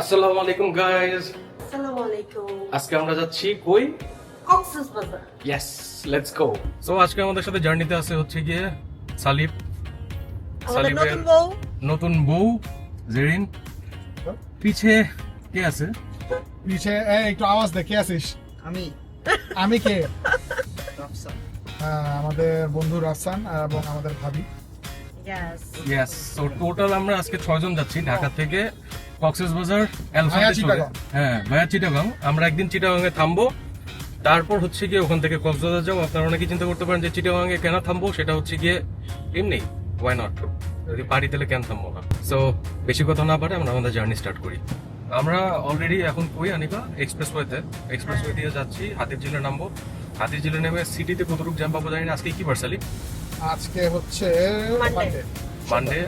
আসসালামু আলাইকুম গাইস আসসালামু আলাইকুম। আজকে আমরা যাচ্ছি কই? কক্সেস বাজার। ইয়েস লেটস গো সো আজকে আমাদের সাথে জার্নিতে আছে হচ্ছে গিয়ে নতুন বউ। নতুন বউ জেরিন। পিছে কে আছে? পিছে এই একটু আওয়াজ দে কে আছিস? আমি। আমি কে? রাফসান। হ্যাঁ, আমাদের বন্ধু রাফসান এবং আমাদের ভাবি। ইয়েস ইয়েস সো টোটাল আমরা আজকে ছয়জন যাচ্ছি ঢাকা থেকে। কক্সেস বাজার হ্যাঁ ভায়া চিটাগাং। আমরা একদিন চিটাগাং এ থামবো। তারপর হচ্ছে গিয়ে ওখান থেকে কক্সবাজার যাব। আপনারা অনেকে চিন্তা করতে পারেন যে চিটাগাং এ কেন থামবো সেটা হচ্ছে গিয়ে এমনি ওয়াই নট যদি পারি তাহলে কেন থামবো না? সো বেশি কথা না পারে আমরা আমাদের জার্নি স্টার্ট করি। আমরা অলরেডি এখন কই আনিকা এক্সপ্রেস ওয়েতে এক্সপ্রেস ওয়ে দিয়ে যাচ্ছি হাতির জিলে নামবো। হাতির জিলে নেমে সিটিতে কতটুকু জ্যাম পাবো জানি না। আজকে কি পার্সালি আজকে হচ্ছে মানডে মানডে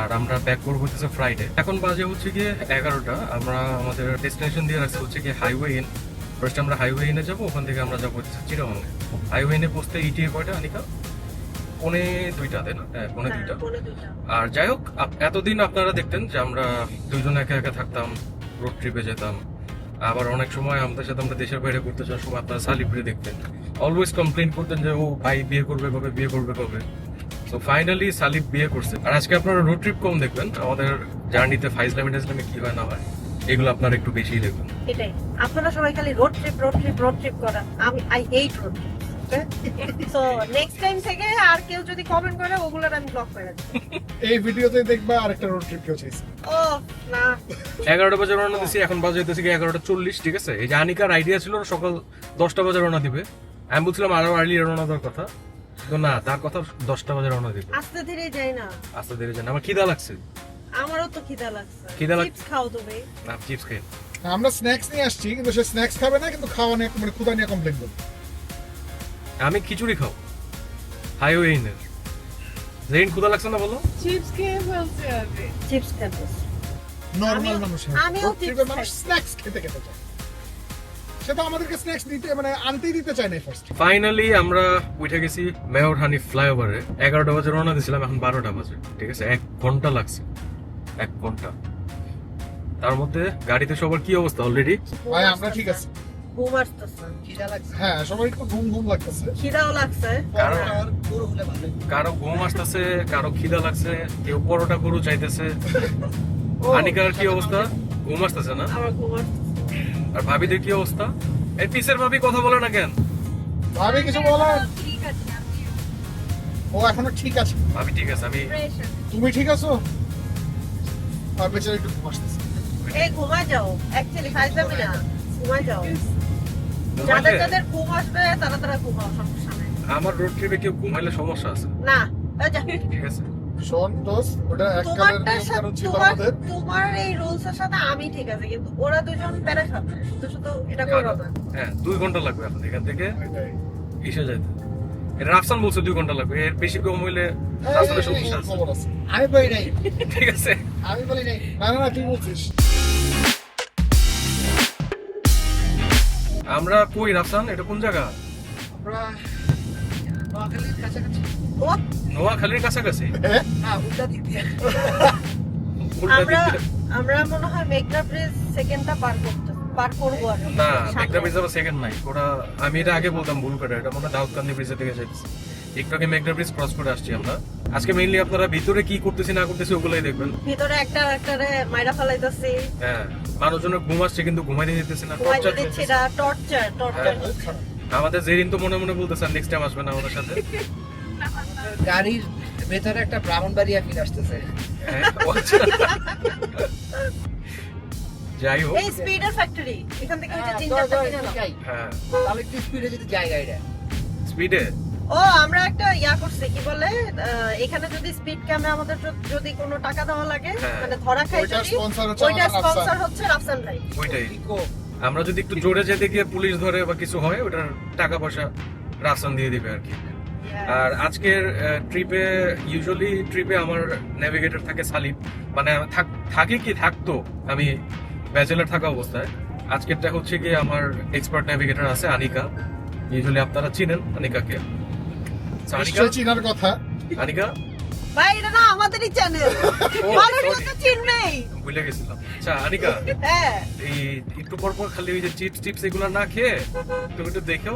আর আমরা ব্যাক করব হচ্ছে ফ্রাইডে এখন বাজে হচ্ছে গিয়ে এগারোটা। আমরা আমাদের ডেস্টিনেশন দিয়ে রাখছি হচ্ছে গিয়ে হাইওয়ে ইন ফার্স্ট আমরা হাইওয়ে ইনে যাব ওখান থেকে আমরা যাব হচ্ছে চিরমঙ্গে হাইওয়ে ইনে পৌঁছতে ইটিএ কয়টা আনিকা? পনে দুইটা তাই না? হ্যাঁ পনে দুইটা। আর যাই হোক এতদিন আপনারা দেখতেন যে আমরা দুজন একা একা থাকতাম রোড ট্রিপে যেতাম। আবার অনেক সময় আমাদের সাথে আমরা দেশের বাইরে ঘুরতে যাওয়ার সময় আপনারা সালিব্রে দেখতেন। অলওয়েজ কমপ্লেন করতেন যে ও ভাই বিয়ে করবে কবে বিয়ে করবে কবে? তো ফাইনালি সালিব বিয়ে করছে। আর আজকে আপনারা রোড ট্রিপ কম দেখবেন। আমাদের জার্নিতে ফাইজলামি টাইজলামি কি হয় না হয় এগুলো আপনারা একটু বেশিই দেখবেন। এটাই। আপনারা সবাই খালি road trip road trip road trip আমি I hate road so next time থেকে আর কেউ যদি কমেন্ট করে ওগুলোর আমি ব্লক করে এই ভিডিওতে দেখবা আরেকটা রোড ট্রিপ কেউ চাইছে। ও না। এগারোটা বাজে রওনা দিছি এখন বাজে হইতেছে ঠিক আছে? এই যে আনিকার আইডিয়া ছিল সকাল দশটা বাজে রওনা দিবে। আমি বলছিলাম আরও আর্লি রওনা দেওয়ার কথা। তো না তার কথা দশটা বাজে রওনা দিবে। আস্তে ধীরে যাই না। আস্তে ধীরে যান আমার খিদা লাগছে। আমারও তো খিদা লাগছে। খিদা লাগ- চিপস খাও তুমি। না চিপস খাই। আমরা স্ন্যাক্স নিয়ে আসছি কিন্তু সে স্ন্যাক্স খাবে না কিন্তু খাওয়া নিয়ে মানে নিয়ে কমপ্লেন করবে। আমি খিচুড়ি খাও হাইওয়ে ইনের। জেইন ক্ষুদা লাগছে না বলো? চিপস খেয়ে ফেলছে আমি চিপস খেতে নর্মাল মানুষ আমিও মানুষ স্ন্যাক্স খেতে খেতে চায় সে তো আমাদেরকে স্ন্যাক্স দিতে মানে আনতেই দিতে চায় না ফার্স্ট ফাইনালি আমরা উঠে গেছি মেয়র হানি ফ্লাইওভারে। এগারোটা বাজে রওনা দিয়েছিলাম এখন বারোটা বাজে। ঠিক আছে? এক ঘণ্টা লাগছে। এক ঘণ্টা। তার মধ্যে গাড়িতে সবার কি অবস্থা অলরেডি ভাই আমরা ঠিক আছে। ঘুম আসতেছে। খিদা লাগছে। হ্যাঁ সবাই একটু ঘুম ঘুম লাগতেছে। খিদাও লাগছে। কারণ- আর গরু হলে ভালো। কারও ঘুম আসতেছে কারও খিদা লাগছে কেউ পরোটা গরু চাইতেছে। আনিকার কি অবস্থা? ঘুম আসতেছে না? আমার ঘুম আসতেছে। আর ভাবিদের কি অবস্থা? এই পিসের ভাবি কথা বলে না কেন? ভাবি কিছু বলার ও এখনও ঠিক আছে। ভাবি ঠিক আছে আমি তুমি ঠিক আছো? আর বেচারা একটু ঘুম আসতেছে। এই ঘুমায় যাও। অ্যাকচুয়ালি ফাইজলামি না। ঘুমায় যাও। যাদের যাদের ঘুম আসবে তারা তারা ঘুমাও সমস্যা নাই। আমার রোড ট্রিপে কেউ ঘুমাইলে সমস্যা আছে? না। ঠিক আছে। শোন দোস্ত ওটা তোমারটার নিয়ম সাথে ছিল তোমার আমাদের তোমার এই রুলস এর সাথে আমি ঠিক আছে কিন্তু ওরা দুজন প্যারা খাবে। শুধু শুধু এটা করো না হ্যাঁ দুই ঘণ্টা লাগবে এখন এখান থেকে। এসে যাইতে। এটা রাফসান বলছে দুই ঘণ্টা লাগবে এর বেশি কম হইলে রাফসানের সমস্যা আছে। আমি বলি নাই। ঠিক আছে। আমি বলি নাই। না তুই বলছিস। আমরা কই রাফসান? এটা কোন জায়গা? আমরা নোয়াখালীর কাছাকাছি। ও নোয়াখালীর কাছাকাছি? হ্যাঁ উল্টা দিক দিয়ে। আমরা আমরা মনে হয় মেঘনা ব্রিজ সেকেন্ডটা পার করতে পার করব আর না মেঘনা ব্রিজ আবার সেকেন্ড নাই। ওটা আমি এটা আগে বলতাম ভুল করে। এটা মনে হয় দাউদকান্দি ব্রিজের দিকে যাইতেছে। একটু আগে মেঘনা ব্রিজ ক্রস করে আসছি আমরা। আজকে মেইনলি আপনারা ভিতরে কি করতেছি না করতেছি ওগুলাই দেখবেন। ভিতরে একটা একটারে মাইরা ফেলাইতেছি। হ্যাঁ মানুষজনের ঘুম আসছে কিন্তু ঘুমাইতে দিতেছে না। না টর্চার টর্চার। আমাদের জেরিন তো মনে মনে বলতেছে নেক্সট টাইম আসবে না সাথে? গাড়ির ভেতরে একটা ব্রাহ্মণবাড়িয়া ফিল আসতেছে। হ্যাঁ, আচ্ছা। যাই হোক। এই স্পিডার ফ্যাক্টরি এখান থেকে ওই যে হ্যাঁ। হ্যাঁ। তাহলে একটু স্পিডে যদি যাই গাড়িটা। স্পিডে ও আমরা একটা ইয়া করছি কি বলে আহ, এখানে যদি স্পিড ক্যামে আমাদের যদি কোনো টাকা দেওয়া লাগে। মানে ধরা খাই যদি স্পন্সর হচ্ছে স্পন্সর হচ্ছে রাফসান ভাই। ওইটাই। ইকো আমরা যদি একটু জোরে যেতে গিয়ে পুলিশ ধরে বা কিছু হয় ওটার টাকা পয়সা রাসান দিয়ে দিবে আর কি। আর আজকের ট্রিপে ইউজুয়ালি ট্রিপে আমার নেভিগেটর থাকে সালিম। মানে থাক- থাকে কি থাকতো আমি ব্যাচেলার থাকা অবস্থায়। আজকেরটা হচ্ছে গিয়ে আমার এক্সপার্ট নেভিগেটর আছে আনিকা। ইউজুয়ালি আপনারা চিনেন আনিকাকে। আনিকা? নিশ্চয় চিনার কথা। আনিকা? ভাই এটা না আমাদেরই চ্যানেল মানুষ তো চিনবেই। ভুলে গেছিলাম। আচ্ছা আনিকা হ্যাঁ। এই একটু পর পর খালি ওই যে চিপস টিপস এগুলো না খেয়ে তুমি একটু দেখো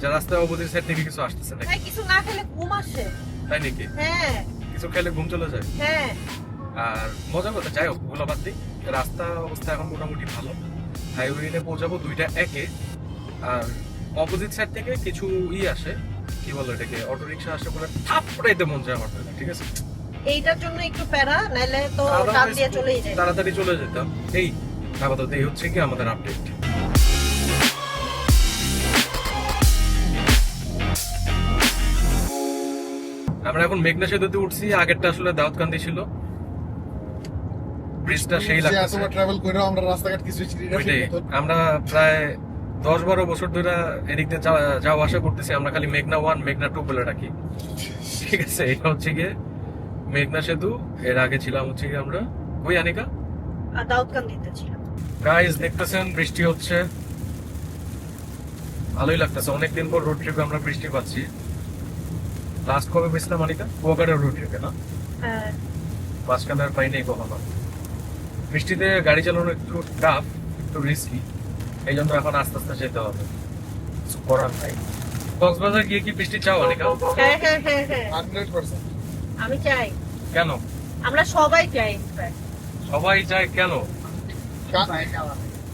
যে রাস্তায় অপোজিট সাইড থেকে কিছু আসতেছে নাকি? কিছু না খেলে ঘুম আসে। তাই নাকি? হ্যাঁ। কিছু খেলে ঘুম চলে যায়? হ্যাঁ। আর মজা কথা যাই হোক ওগুলো বাদ দিই রাস্তা অবস্থা এখন মোটামুটি ভালো। হাইওয়েতে পৌঁছাবো দুইটা একে। আর অপোজিট সাইড থেকে কিছু ই আসে। কি বলো এটাকে অটো রিক্সা আসে বলে মন যায় আমার। ঠিক আছে? এইটার জন্য একটু প্যারা নাইলে তো টান দিয়ে চলেই যায়। তাড়াতাড়ি চলে যেতাম। এই আপাতত এই হচ্ছে কি আমাদের আপডেট আমরা এখন মেঘনা সেতুতে উঠছি আগেরটা আসলে দাউদকান্দি ছিল। ব্রিজটা সেই লাগছে আমরা রাস্তাঘাট কিছু। আমরা প্রায় দশ বারো বছর ধরে এদিক দিয়ে যাওয়া- আসা করতেছি আমরা খালি মেঘনা ওয়ান মেঘনা টু বলে ডাকি। ঠিক আছে এটা হচ্ছে গিয়ে মেঘনা সেতু এর আগে ছিলাম হচ্ছে গিয়ে আমরা। ওই আনিকা? গাইস দেখতেছেন বৃষ্টি হচ্ছে। ভালোই লাগতেছে অনেকদিন পর রোড ট্রিপে আমরা বৃষ্টি পাচ্ছি। লাস্ট কবে গেছিলাম আনিকা? কুয়াকাটার রোড ট্রিপে না? হ্যাঁ। মাঝখানে আর পাইনি কখনো। বৃষ্টিতে গাড়ি চালানো একটু টাফ একটু রিস্কি এই জন্য এখন আস্তে আস্তে যেতে হবে। করার নাই। কক্সবাজার গিয়ে কি বৃষ্টি চাও অনিকা? হ্যাঁ হ্যাঁ হ্যাঁ হ্যাঁ। আমি চাই। কেন? আমরা সবাই চাই সবাই চায় কেন?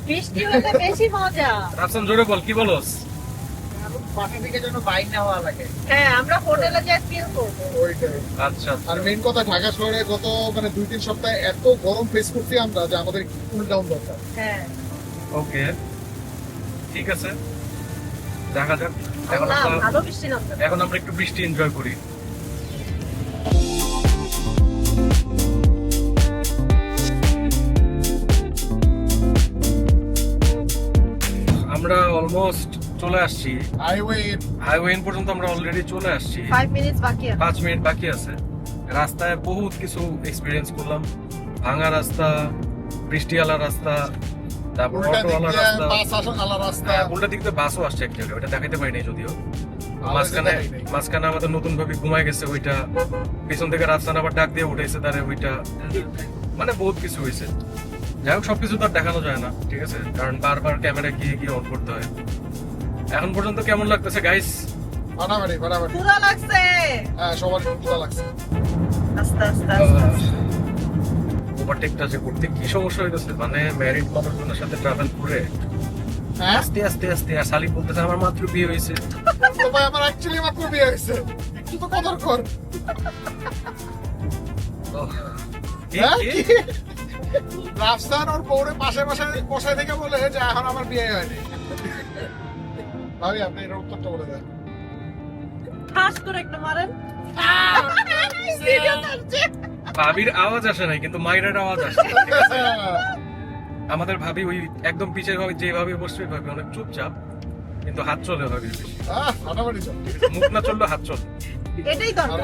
বৃষ্টি হলে বেশি মজা। রাফসান জোরে বল কি বলস? পাশে থেকে যেন বাইর না হওয়া লাগে। হ্যাঁ আমরা হোটেলে যাই ফিল করব। ওইটাই। আচ্ছা আচ্ছা। আর মেইন কথা ঢাকা শহরে গত মানে দুই তিন সপ্তাহে এত গরম ফেস করছি আমরা যে আমাদের কুল ডাউন দরকার। হ্যাঁ। ওকে ঠিক আছে? দেখা যাক। এখন আমরা এখন আমরা একটু বৃষ্টি এনজয় করি। আমরা অলমোস্ট চলে আসছি। হাইওয়ে হাইওয়ে পর্যন্ত আমরা অলরেডি চলে আসছি। বাকি আছে। পাঁচ মিনিট বাকি আছে। রাস্তায় বহুত কিছু এক্সপিরিয়েন্স করলাম। ভাঙা রাস্তা বৃষ্টিওয়ালা রাস্তা তারপর অটোওয়ালা দিয়ে রাস্তা। বাস আসা নালা রাস্তা। হ্যাঁ, উল্টা দিক দিয়ে বাসও আসছে এক জায়গায় ওটা দেখাইতে পারিনি যদিও। মাঝখানে মাঝখানে আমাদের নতুন ভাবে ঘুমায় গেছে ওইটা। পিছন থেকে রাস্তা আবার ডাক দিয়ে উঠেছে তারে ওইটা। মানে বহুত কিছু হয়েছে। যাই হোক সবকিছু তো আর দেখানো যায় না ঠিক আছে? কারণ বারবার ক্যামেরা গিয়ে গিয়ে অন করতে হয়। এখন পর্যন্ত কেমন লাগতেছে গাইস ফাটাফাটি ফাটাফাটি পুরা লাগছে। হ্যাঁ সবার ক্ষুধা লাগছে। আস্তে আস্তে আস্তে। ওভারটেকটা যে করতে কি সমস্যা হইতেছে? মানে ম্যারিড কতজনের সাথে ট্রাভেল করে হ্যাঁ? আস্তে আস্তে আস্তে আর সালি বলতেছে আমার মাত্র বিয়ে হয়েছে। ভাই আমার অ্যাকচুয়ালি মাত্র বিয়ে হয়েছে। একটু তো কদর কর। হ্যাঁ? রাফসান ওর বউরে পাশে পাশে বসায় থেকে বলে যে এখন আমার বিয়ে হয়নি। ভাবি আপনি এর উত্তরটা বলে দেন। ঠাস করে একটা মারেন। ভিডিও চলছে। ভাবির আওয়াজ আসে নাই কিন্তু মাইরার আওয়াজ আসে আমাদের ভাবি ওই একদম পিছের ভাবে যেভাবে বসছে ভাবি অনেক চুপচাপ কিন্তু হাত চলে ভাবি বেশি আহ, ফাটাফাটি চল মুখ না চললে হাত চলে। এটাই দরকার।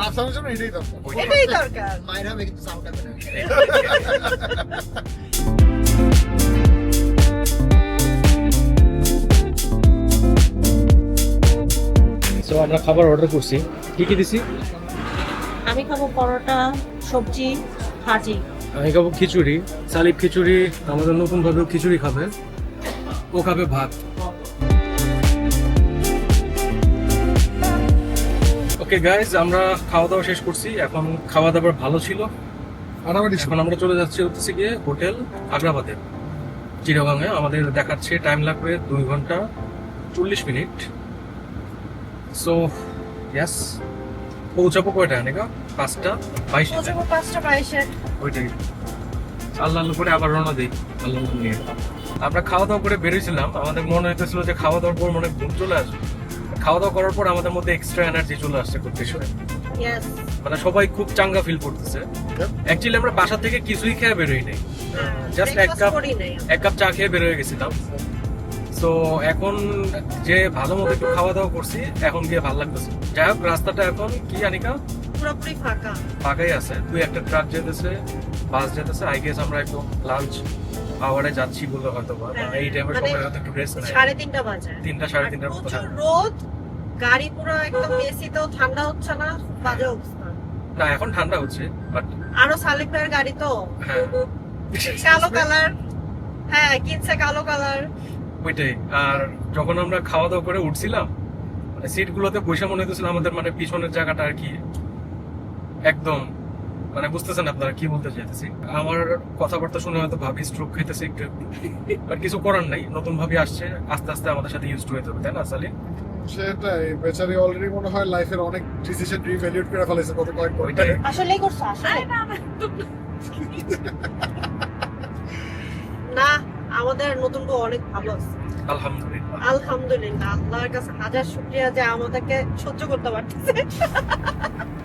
এটাই দরকার। এটাই দরকার। মায়ের হবে কিন্তু সাউন্ড হবে আমরা খাবার অর্ডার করছি। কি কি দিছি? আমি খাব পরোটা। সবজি ভাজি। আমি খাব খিচুড়ি সালিপ খিচুড়ি আমাদের নতুন ভাবেও খিচুড়ি খাবে। ও খাবে ভাত। ওকে গাইজ আমরা খাওয়া দাওয়া শেষ করছি। এখন খাওয়া দাওয়া ভালো ছিল। এখন আমরা চলে যাচ্ছি হচ্ছে গিয়ে হোটেল আগ্রাবাদে। চিরাবাংয়ে আমাদের দেখাচ্ছে টাইম লাগবে দুই ঘণ্টা চল্লিশ মিনিট। সো ইয়াস পৌঁছাবো কয়টা নাকি? পাঁচটা বাইশ পৌঁছাবো পাঁচটা বাইশে। ওইটাই আল্লাহ আল্লাহ করে আবার রওনা দিই আল্লাহ নিয়ে। আমরা খাওয়া দাওয়া করে বেরিয়েছিলাম আমাদের মনে হইতেছিল যে খাওয়া দাওয়ার পর মনে ঘুম চলে আসবে। খাওয়া দাওয়া করার পর আমাদের মধ্যে এক্সট্রা এনার্জি চলে আসছে করতে শুনে মানে সবাই খুব চাঙ্গা ফিল করতেছে। অ্যাকচুয়ালি আমরা বাসা থেকে কিছুই খেয়ে বেরোই নাই। Just এক কাপ- এক কাপ চা খেয়ে বেরোয় গেছিলাম। তো এখন যে ভালো মতো একটু খাওয়া দাওয়া করছি এখন গিয়ে ভালো লাগতেছে। যাই হোক রাস্তাটা এখন কি আনিকা পুরোপুরি ফাঁকা। ফাঁকাই আছে। তুই একটা ট্রাক যেতেছে বাস যেতেছে আই গেস আমরা একটু লাঞ্চ আওয়ারে যাচ্ছি বলে হয়তো বা হ্যাঁ, এই টাইমের মানে সময় হয়তো একটু রেস্ট সাড়ে তিনটা বাজে। তিনটা সাড়ে তিনটার মতো রোদ গাড়ি পুরো একদম এসিতেও ঠান্ডা হচ্ছে না বাজে অবস্থা। না এখন ঠান্ডা হচ্ছে বাট আরও সালিক ভাইয়ের গাড়ি তো। হ্যাঁ। কালো কালার। হ্যাঁ কিনছে কালো কালার। ওইটাই আর যখন আমরা খাওয়া দাওয়া করে উঠছিলাম মানে সিট গুলোতে বসে মনে হতেছিল আমাদের মানে পিছনের জায়গাটা আর কি একদম মানে বুঝতেছেন আপনারা কি বলতে চাইতেছি? আমার কথাবার্তা শুনে হয়তো ভাবি স্ট্রোক খাইতেছে একটু। একটু বাট কিছু করার নাই নতুন ভাবে আসছে আস্তে আস্তে আমাদের সাথে ইউজ টু হতে হবে তাই না সালি? সেটাই বেচারি অলরেডি মনে হয় লাইফের অনেক ডিসিশন রিভ্যালিউট করে ফেলেছে গত কয়েক আসলেই করছ আসলে না আমাদের নতুন বউ অনেক ভালো আছে আলহামদুলিল্লাহ আলহামদুলিল্লাহ আল্লাহর কাছে হাজার শুকরিয়া যে আমাদেরকে সহ্য করতে পারতেছে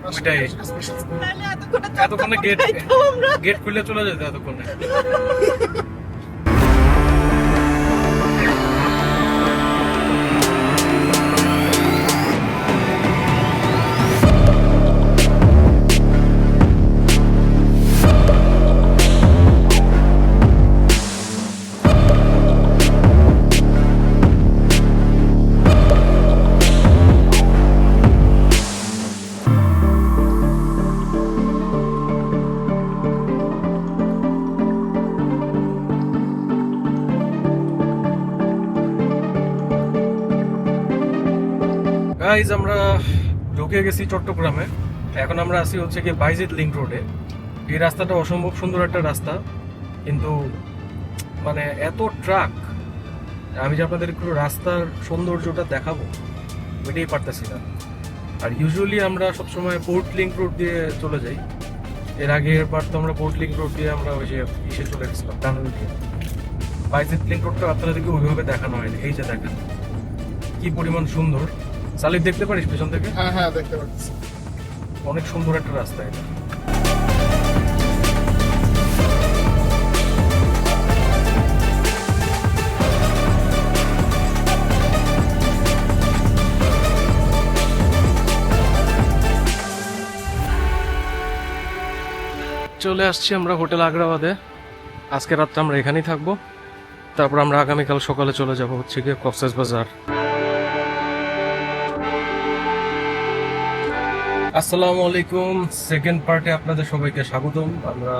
ওইটাই। এতক্ষণে আমরা। গেট খুলে চলে যেত এতক্ষণে গাইজ আমরা ঢুকে গেছি চট্টগ্রামে। এখন আমরা আছি হচ্ছে কি বাইজিৎ লিঙ্ক রোডে। এই রাস্তাটা অসম্ভব সুন্দর একটা রাস্তা। কিন্তু মানে এত ট্রাক আমি যে আপনাদের একটু রাস্তার সৌন্দর্যটা দেখাবো, ওইটাই পারতেছি না। আর ইউজুয়ালি আমরা সবসময় পোর্ট লিঙ্ক রোড দিয়ে চলে যাই। এর আগের বার তো আমরা পোর্ট লিঙ্ক রোড দিয়ে আমরা ওই যে ইসে চলে গেছিলাম টানেল দিয়ে। বাইজিৎ লিঙ্ক রোডটা আপনাদেরকে ওইভাবে দেখানো হয়নি। এই যে দেখেন, কি পরিমাণ সুন্দর। সালিদ দেখতে পারিস পেছন থেকে? হ্যাঁ হ্যাঁ দেখতে পাচ্ছি অনেক সুন্দর একটা রাস্তা এটা। চলে আসছি আমরা হোটেল আগ্রাবাদে। আজকে রাতটা আমরা এখানেই থাকব। তারপর আমরা আগামীকাল সকালে চলে যাব হচ্ছে গিয়ে কক্সেস বাজার। আসসালামু আলাইকুম। সেকেন্ড পার্টে আপনাদের সবাইকে স্বাগতম। আমরা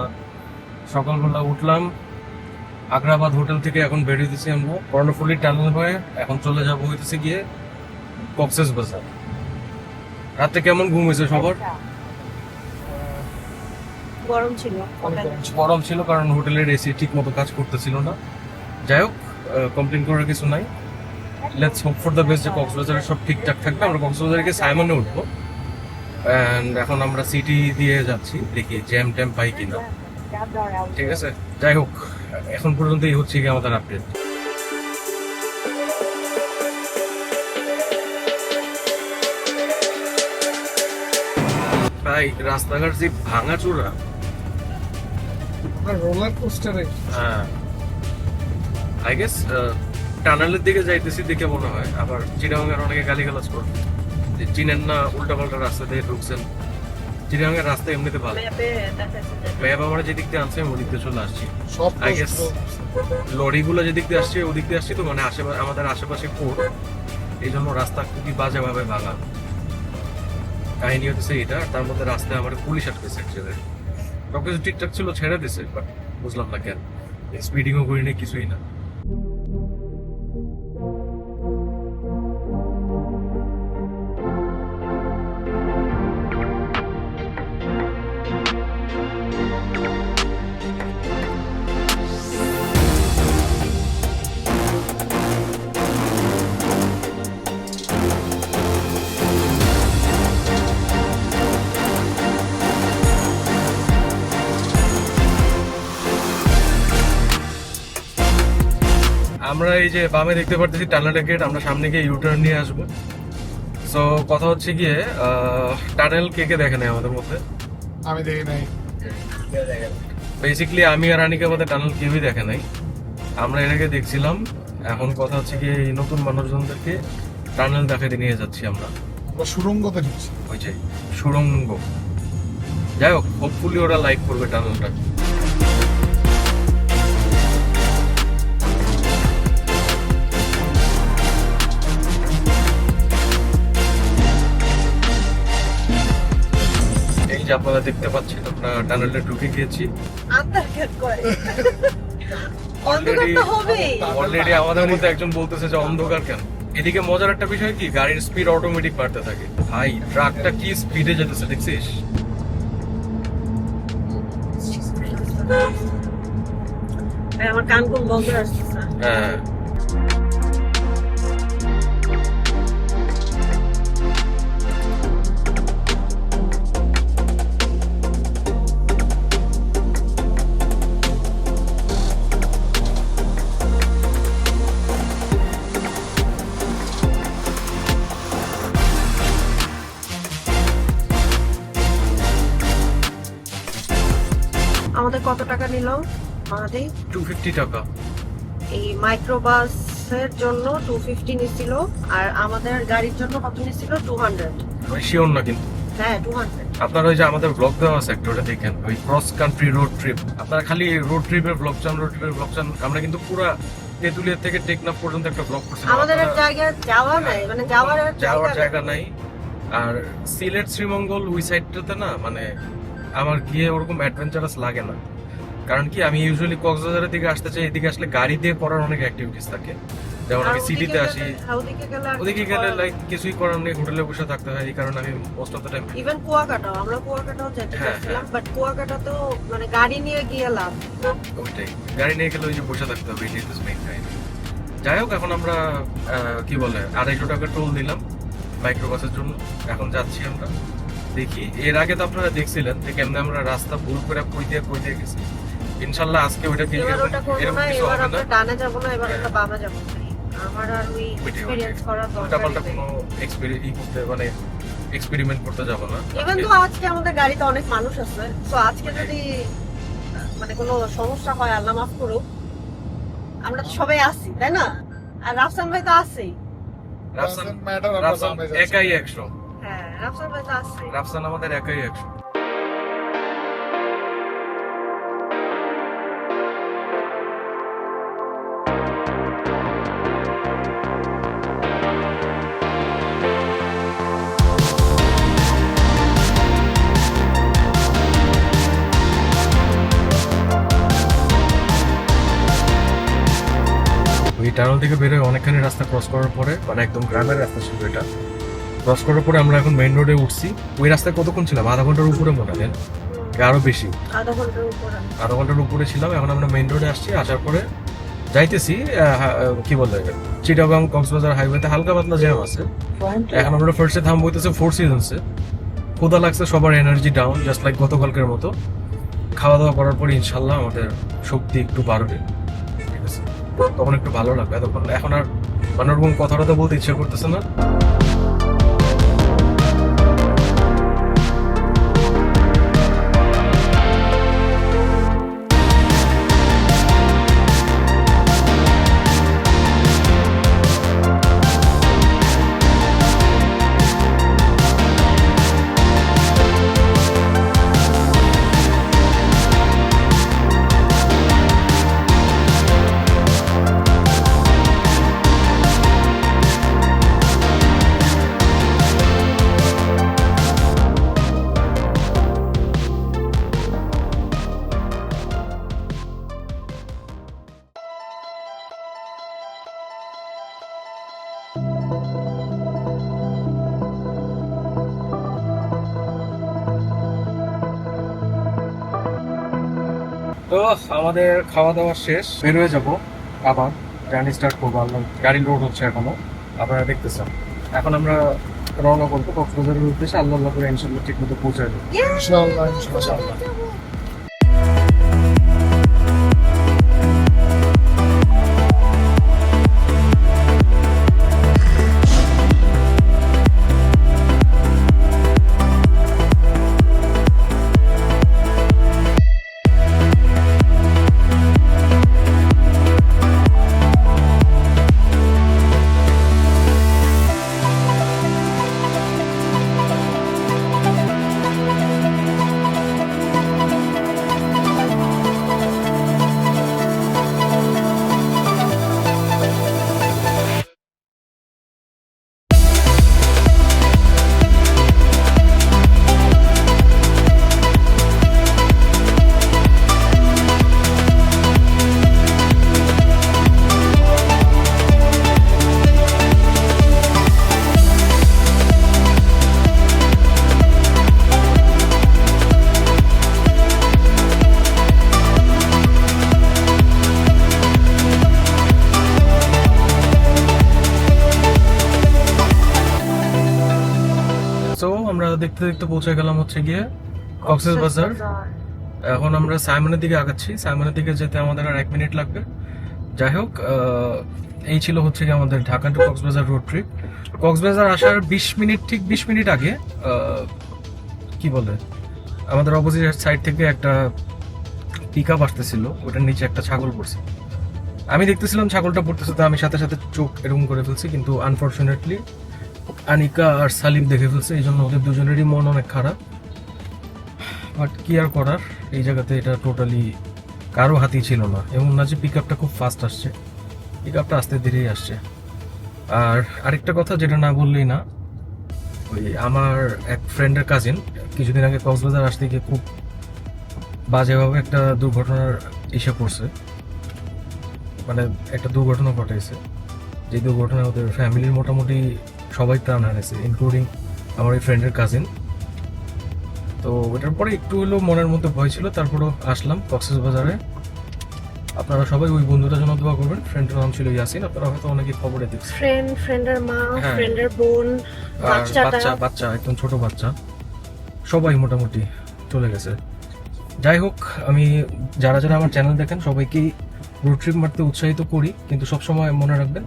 সকালবেলা উঠলাম। আগ্রাবাদ হোটেল থেকে এখন বেরিয়ে দিচ্ছি আমরা। কর্ণফুলি টানেল হয়ে এখন চলে যাব হইতেছে গিয়ে কক্সেস বাজার রাতে কেমন ঘুম হয়েছে সবার? গরম ছিল গরম। ছিল কারণ হোটেলের এসি ঠিক মতো কাজ করতেছিল না। যাই হোক কমপ্লেন করার কিছু নাই। Let's hope for the best যে কক্সবাজারে সব ঠিকঠাক থাকবে। আমরা কক্সবাজারে গিয়ে সাইমনে উঠবো। অ্যান্ড এখন আমরা সিটি দিয়ে যাচ্ছি দেখি জ্যাম ট্যাম পাই কিনা। ঠিক আছে? যাই হোক এখন পর্যন্ত এই হচ্ছে কি আমাদের আপডেট ভাই রাস্তাঘাট যে ভাঙা চূড়া রোলার কোস্টারে হ্যাঁ। আই গেস টানেলের দিকে যাইতেছি দেখে মনে হয় আবার চিরাঙ্গের অনেকে গালিগালাজ করে যে চিনেন না উল্টা পাল্টা রাস্তা দিয়ে ঢুকছেন চিরাঙ্গের রাস্তা এমনিতে ভালো। ম্যাপে আমার যেদিক দিয়ে আনছে আমি ওদিক দিয়ে চলে আসছি। I লরিগুলো যেদিক দিয়ে আসছে ওদিক দিয়ে আসছি তো মানে আশেপাশে আমাদের আশেপাশে কোর্ট এই জন্য রাস্তা খুবই বাজেভাবে ভাঙা। কাহিনী হচ্ছে এটা তার মধ্যে রাস্তায় আমার পুলিশ আটকেছে অ্যাকচুয়ালি সব কিছু ঠিকঠাক ছিল ছেড়ে দিছে বাট বুঝলাম না কেন। স্পিডিংও করিনি কিছুই না। এই যে বামে দেখতে পারতেছি টানেলের গেট আমরা সামনে গিয়ে ইউটার্ন নিয়ে আসব। সো কথা হচ্ছে গিয়ে টানেল কে কে দেখে নেয় আমাদের মধ্যে? আমি দেখি নাই। বেসিক্যালি আমি আর আনিকে আমাদের টানেল কেউই দেখে নাই। আমরা এর আগে দেখছিলাম এখন কথা হচ্ছে গিয়ে এই নতুন মানুষজনদেরকে টানেল দেখাতে নিয়ে যাচ্ছি আমরা। আমরা সুরঙ্গতে ঢুকছি। ওই যে সুরঙ্গ যাই হোক হোপফুলি ওরা লাইক করবে টানেলটা আপনারা দেখতে পাচ্ছেন আমরা টানেলে ঢুকে গিয়েছি। অলরেডি আমাদের মধ্যে একজন বলতেছে যে অন্ধকার কেন? এদিকে মজার একটা বিষয় কি গাড়ির স্পিড অটোমেটিক বাড়তে থাকে। ভাই ট্রাকটা কি স্পিডে যেতেছে দেখছিস? আমার কান কোন বন্ধ আসছে হ্যাঁ। কত টাকা নিল? আমাদের টু ফিফটি টাকা। এই মাইক্রোবাসের জন্য টু ফিফটি নিছিল আর আমাদের গাড়ির জন্য কত নিছিল? টু হান্ড্রেড আমি শিওর না কিন্তু। হ্যাঁ টু হান্ড্রেড আপনারা ওই যে আমাদের ব্লগ দেওয়া আছে একটা ওটা দেখেন ওই ক্রস কান্ট্রি রোড ট্রিপ আপনারা খালি রোড ট্রিপের ব্লগ চান রোড ট্রিপের ব্লগ চান আমরা কিন্তু পুরা তেঁতুলিয়া থেকে টেকনাফ পর্যন্ত একটা ব্লগ করছি। আমাদের আর জায়গায় যাওয়া নাই মানে যাওয়ার যাওয়ার জায়গা জায়গা নাই। আর সিলেট শ্রীমঙ্গল ওই সাইডটাতে না মানে আমার গিয়ে ওরকম অ্যাডভেঞ্চারাস লাগে না। কারণ কি আমি ইউজুয়ালি কক্সবাজারের দিকে আসতে চাই এদিকে আসলে গাড়ি দিয়ে করার অনেক অ্যাক্টিভিটিস থাকে। যেমন আমি সিটিতে আসি। হ্যাঁ, ওদিকে গেলে লাইক কিছুই করার নেই হোটেলে বসে থাকতে হয় এই কারণে আমি most of the time even কুয়াকাটাও আমরা কুয়াকাটাও যেতে হ্যাঁ, চাইছিলাম বাট কুয়াকাটাতেও মানে গাড়ি নিয়ে গিয়ে লাভ ওইটাই। গাড়ি নিয়ে গেলে ওই যে বসে থাকতে হবে এটাই তো মেইন কাহিনী যাই হোক এখন আমরা কি বলে আড়াইশো টাকা টোল দিলাম মাইক্রোবাসের জন্য। এখন যাচ্ছি আমরা। দেখি এর আগে তো আপনারা দেখছিলেন যে কেমনে আমরা রাস্তা ভুল করে কই দিয়ে কই দিয়ে গেছি। ইনশাআল্লাহ আজকে ওইটা ক্লিয়ার এরকম কিছু হবে না এবার আমরা ডানে যাব না এবার একটা বামে যাব। আমার আর ওই এক্সপেরিয়েন্স করার দরকার পাল্টা কোনো এক্সপেরিয়েন্স করতে মানে এক্সপেরিমেন্ট করতে যাব না। इवन তো আজকে আমাদের গাড়িতে অনেক মানুষ আছে সো আজকে যদি মানে কোনো সমস্যা হয় আল্লাহ মাফ করুক আমরা তো সবাই আছি তাই না? আর রাফসান ভাই তো আছেই। রাফসান ম্যাডাম রাফসান একাই 100 হ্যাঁ রাফসান ভাই তো আছে রাফসান আমাদের একাই 100 এই টানেল থেকে বেরোয় অনেকখানি রাস্তা ক্রস করার পরে মানে একদম গ্রামের রাস্তা ছিল এটা ক্রস করার পরে আমরা এখন মেইন রোডে উঠছি। ওই রাস্তায় কতক্ষণ ছিলাম? আধা ঘণ্টার উপরে মনে হয় আরও বেশি। আধা ঘণ্টার উপরে। ছিলাম এখন আমরা মেইন রোডে আসছি আসার পরে যাইতেছি কি বলে চিটাগাং কক্সবাজার হাইওয়েতে হালকা পাতলা জ্যাম আছে। এখন আমরা ফার্স্টে থাম বইতেছে ফোর সিজনসে ক্ষুদা লাগছে সবার এনার্জি ডাউন জাস্ট লাইক গতকালকের মতো। খাওয়া দাওয়া করার পর ইনশাল্লাহ আমাদের শক্তি একটু বাড়বে। তখন একটু ভালো লাগবে। এতক্ষণ এখন আর মানে ওরকম টথা বলতে ইচ্ছে করতেছে না। তো আমাদের খাওয়া দাওয়া শেষ। বের হয়ে যাব আবার। জার্নি স্টার্ট করব আল্লাহ গাড়ি লোড হচ্ছে এখনও। আপনারা দেখতেছেন। এখন আমরা রওনা করব কক্সবাজারের উদ্দেশ্যে। আল্লাহ আল্লাহ করে ইনশাল্লাহ ঠিক মতো পৌঁছায় যাব ইনশাল্লাহ ইনশাআল্লাহ। দেখতে দেখতে পৌঁছে গেলাম হচ্ছে গিয়ে কক্সেস বাজার। এখন আমরা সাইমনের দিকে আগাচ্ছি। সাইমনের দিকে যেতে আমাদের আর এক মিনিট লাগবে। যাই হোক এই ছিল হচ্ছে কি আমাদের Dhaka to Cox's Bazar road trip Cox's Bazar আসার বিশ মিনিট ঠিক বিশ মিনিট আগে কি বলে আমাদের অপোজিট সাইড থেকে একটা পিক আপ আসতেছিল। ওটার নিচে একটা ছাগল পড়ছে। আমি দেখতেছিলাম ছাগলটা পড়তেছে তো আমি সাথে সাথে চোখ এরকম করে ফেলছি কিন্তু আনফর্চুনেটলি আনিকা আর সালিম দেখে ফেলছে, এই জন্য ওদের দুজনেরই মন অনেক খারাপ। বাট কি আর করার? এই জায়গাতে এটা টোটালি কারও হাতেই ছিল না। এমন না যে পিক আপটা খুব ফাস্ট আসছে। পিক আপটা আস্তে ধীরেই আসছে। আর আরেকটা কথা যেটা না বললেই না, ওই আমার এক ফ্রেন্ডের কাজিন কিছুদিন আগে কক্সবাজার আসতে গিয়ে খুব বাজেভাবে একটা দুর্ঘটনার ইসে পড়ছে মানে একটা দুর্ঘটনা ঘটেছে যে দুর্ঘটনায় ওদের ফ্যামিলির মোটামুটি সবাই প্রাণ হারাইছে ইনক্লুডিং আমার ওই ফ্রেন্ডের কাজিন তো ওটার পরে একটু হলেও মনের মধ্যে ভয় ছিল তারপরও আসলাম কক্সেস বাজারে। আপনারা সবাই ওই বন্ধুটার জন্য দোয়া করবেন ফ্রেন্ডের নাম ছিল ইয়াসিন আপনারা হয়তো অনেকে খবরে দেখছেন। ফ্রেন্ড ফ্রেন্ডের মা হ্যাঁ। ফ্রেন্ডের বোন আর বাচ্চা বাচ্চা একদম ছোট বাচ্চা। সবাই মোটামুটি চলে গেছে। যাই হোক আমি যারা যারা আমার চ্যানেল দেখেন সবাইকেই রোড ট্রিপ মারতে উৎসাহিত করি কিন্তু সবসময় মনে রাখবেন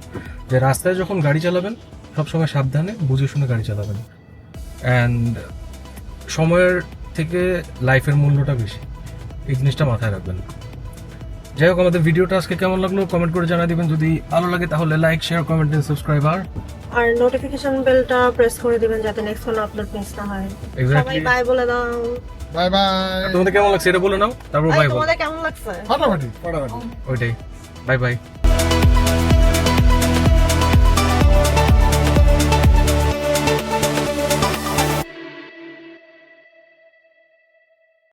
যে রাস্তায় যখন গাড়ি চালাবেন সবসময় সাবধানে বুঝে শুনে গাড়ি চালাবেন। অ্যান্ড সময়ের থেকে লাইফের মূল্যটা বেশি। এই জিনিসটা মাথায় রাখবেন। যাই হোক আমাদের ভিডিওটা আজকে কেমন লাগল কমেন্ট করে জানা দিবেন। যদি ভালো লাগে তাহলে like share comment and subscribe আর আর নোটিফিকেশন বেলটা প্রেস করে দিবেন যাতে নেক্সট কোনো আপলোড মিস না হয়। সবাই বাই বলে দাও। বাই বাই তোমাদের কেমন লাগছে? এটা বলে নাও তারপর বাই বল। তোমাদের কেমন লাগছে? ফাটাফাটি ফাটাফাটি। ওইটাই। Bye bye